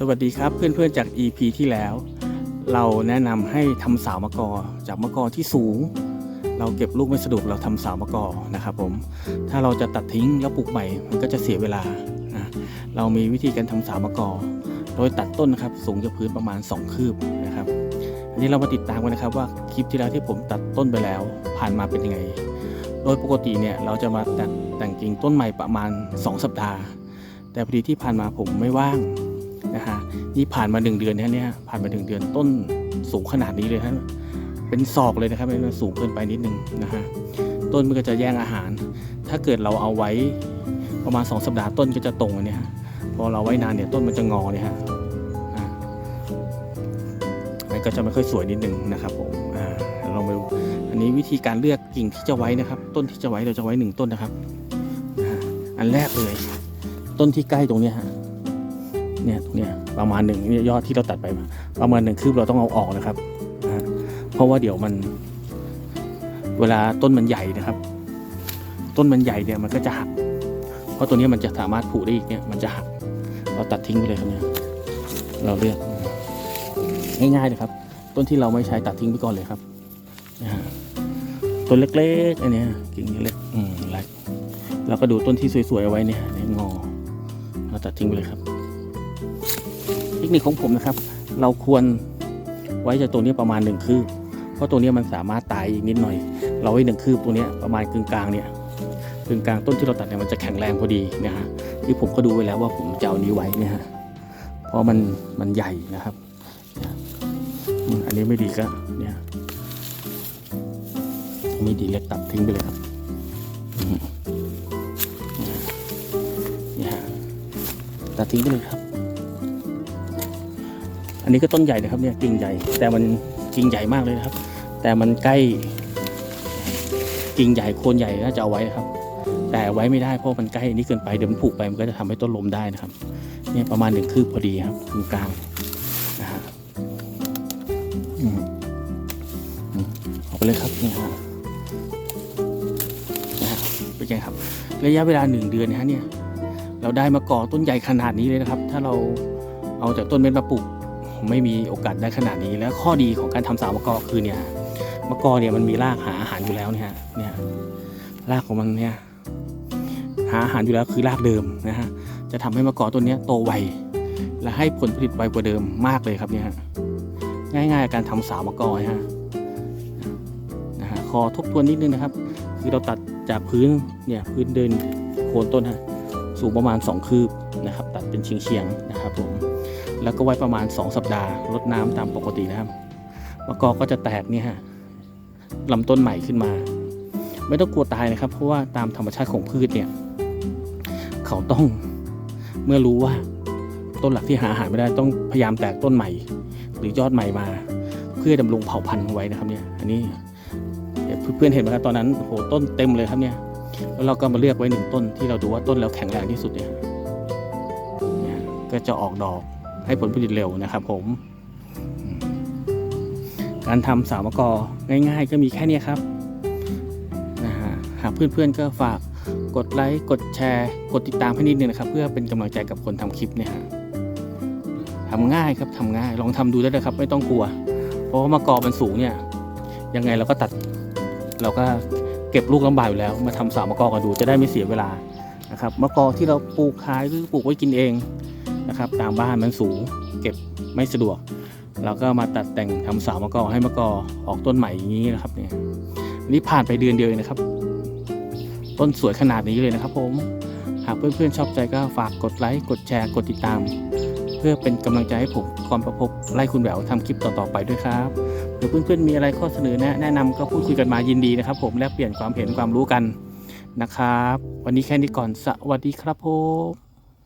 สวัสดีครับเพื่อนๆจาก EP ที่แล้ว เราแนะนำให้ทำสาวมะกอจากมะกอที่สูง เราเก็บลูกไม่สะดวกเราทำสาวมะกอนะครับผมถ้าเราจะตัดทิ้งแล้วปลูกใหม่มันก็จะเสียเวลานะเรามีวิธีการทำสาวมะกอ โดยตัดต้นนะครับสูงจากพื้นประมาณ 2 คืบนะครับอันนี้เรามาติดตามกันนะครับว่าคลิปที่แล้วที่ผมตัดต้นไปแล้ว ผ่านมาเป็นยังไง โดยปกติเนี่ยเราจะมาแต่งกิ่งต้นใหม่ประมาณ 2 สัปดาห์ แต่พอดีที่ผ่านมาผมไม่ว่าง นี่ผ่านมาหนึ่งเดือนนะเนี่ยผ่านมาหนึ่งเดือนต้นสูงขนาดนี้เลยฮะเป็นศอกเลยนะครับมันสูงเกินไปนิดนึงนะฮะต้นมันก็จะแย่งอาหาร ถ้าเกิดเราเอาไว้ประมาณ 2 สัปดาห์ต้นก็จะตรงเนี่ยพอเราไว้นานเนี่ยต้นมันจะงอเนี่ยฮะอ่ามันก็จะไม่ค่อยสวยนิดนึงนะครับผมอ่าลองไปดูอันนี้วิธีการเลือกกิ่งที่จะไว้นะครับ ต้นที่จะไว้เราจะไว้หนึ่งต้นนะครับอ่าอันแรกเลย ต้นที่ใกล้ตรงนี้ฮะ เนี่ยตรงเนี้ยประมาณหนึ่งเนี่ยยอดที่เราตัดไป ประมาณหนึ่งคืบเราต้องเอาออกนะครับนะเพราะว่าเดี๋ยวมัน เวลาต้นมันใหญ่นะครับ ต้นมันใหญ่เนี่ยมันก็จะหัก เพราะตัวนี้มันจะสามารถผูกได้อีกเนี่ยมันจะหัก เราตัดทิ้งไปเลยครับเนี่ยเราเลือกง่ายๆเลยครับ ต้นที่เราไม่ใช้ตัดทิ้งไปก่อนเลยครับต้นเล็กๆอันนี้กิ่งเล็กๆอืมเล็กแล้วก็ดูต้นที่สวยๆเอาไว้เนี่ยงอเราตัดทิ้งไปเลยครับ คนิคของผมนะครับ เราควรไว้จากตัวนี้ประมาณหนึ่งคืบเพราะตัวนี้มันสามารถตายอีกนิดหน่อย เราไว้หนึ่งคืบตัวนี้ประมาณกึ่งกลางเนี่ยกึ่งกลางต้นที่เราตัดเนี่ยมันจะแข็งแรงพอดีนะฮะที่ผมก็ดูไว้แล้วว่าผมจะเอานี้ไว้เนี่ยฮะเพราะมันมันใหญ่นะครับอันนี้ไม่ดีก็เนี่ยไม่ดีเล็กตัดทิ้งไปเลยครับเนี่ยตัดทิ้งไปเลยครับ อันนี้ก็ต้นใหญ่นะครับเนี่ยกิ่งใหญ่ แต่มันกิ่งใหญ่มากเลยนะครับ แต่มันใกล้กิ่งใหญ่โคนใหญ่น่าจะเอาไว้นะครับ แต่ไว้ไม่ได้เพราะมันใกล้นี่เกินไปเดี๋ยวมันผูกไปมันก็จะทำให้ต้นลมได้นะครับเนี่ยประมาณหนึ่งคืบพอดีครับตรงกลางนะฮะออกไปเลยครับเนี่ยฮะนะฮะเป็นไงครับ ระยะเวลาหนึ่งเดือนนะฮะเนี่ยเราได้มาก่อต้นใหญ่ขนาดนี้เลยนะครับ ถ้าเราเอาจากต้นเม็ดมาปลูก ไม่มีโอกาสได้ขนาดนี้ แล้วข้อดีของการทำสาวมะกอคือเนี่ยมะกอเนี่ยมันมีรากหาอาหารอยู่แล้วเนี่ยฮะเนี่ยรากของมันเนี่ยหาอาหารอยู่แล้วคือรากเดิมนะฮะจะทำให้มะกอต้นนี้โตไวและให้ผลผลิตไวกว่าเดิมมากเลยครับเนี่ยง่ายๆการทำสาวมะกอฮะนะฮะขอทบทวนนิดนึงนะครับ คือเราตัดจากพื้นเนี่ยพื้นเดินโคนต้นฮะสูงประมาณ 2 คืบนะครับ ตัดเป็นเฉียงๆนะครับผม แล้วก็ไว้ประมาณ 2 สัปดาห์รดน้ำตามปกตินะครับมะกอกก็จะแตกเนี่ยฮะลำต้นใหม่ขึ้นมา ไม่ต้องกลัวตายนะครับ เพราะว่าตามธรรมชาติของพืชเนี่ย เขาต้องเมื่อรู้ว่าต้นหลักที่หาอาหารไม่ได้ต้องพยายามแตกต้นใหม่ หรือยอดใหม่มา เพื่อดำรงเผ่าพันธุ์ไว้นะครับเนี่ยอันนี้เพื่อนๆเห็นไหมครับตอนนั้นโหต้นเต็มเลยครับเนี่ยแล้วเราก็มาเลือกไว้หนึ่งต้นที่เราดูว่าต้นแล้วแข็งแรงที่สุดเนี่ยก็จะออกดอก ให้ผลผลิตเร็วนะครับผม การทำสาวมะกอง่าย ๆ ก็มีแค่นี้ครับนะฮะหากเพื่อนๆก็ฝากกดไลค์กดแชร์ กดติดตามให้นิดนึงนะครับ เพื่อเป็นกำลังใจกับคนทำคลิปเนี่ยฮะทำง่ายครับทำง่ายลองทำดูได้เลยครับ ไม่ต้องกลัว เพราะว่ามะกอมันสูงเนี่ยยังไงเราก็ตัดเราก็เก็บลูกลำบากอยู่แล้ว มาทำสาวมะกอกันดูจะได้ไม่เสียเวลานะครับมะกอที่เราปลูกขายหรือปลูกไว้กินเอง นะครับตามบ้านมันสูงเก็บไม่สะดวก เราก็มาตัดแต่งทำสามะกอให้มะกอออกต้นใหม่อย่างนี้นะครับเนี่ยนี่ผ่านไปเดือนเดียวเองนะครับ ต้นสวยขนาดนี้เลยนะครับ ผมหากเพื่อนๆชอบใจก็ฝากกดไลค์กดแชร์กดติดตาม เพื่อเป็นกำลังใจให้ผมก่อนประพบไล่คุณแหววทำคลิปต่อๆไปด้วยครับหรือเพื่อนๆมีอะไรข้อเสนอแนะแนะนำก็พูดคุยกันมายินดีนะครับ ผมแลกเปลี่ยนความเห็นความรู้กันนะครับ วันนี้แค่นี้ก่อนสวัสดีครับผม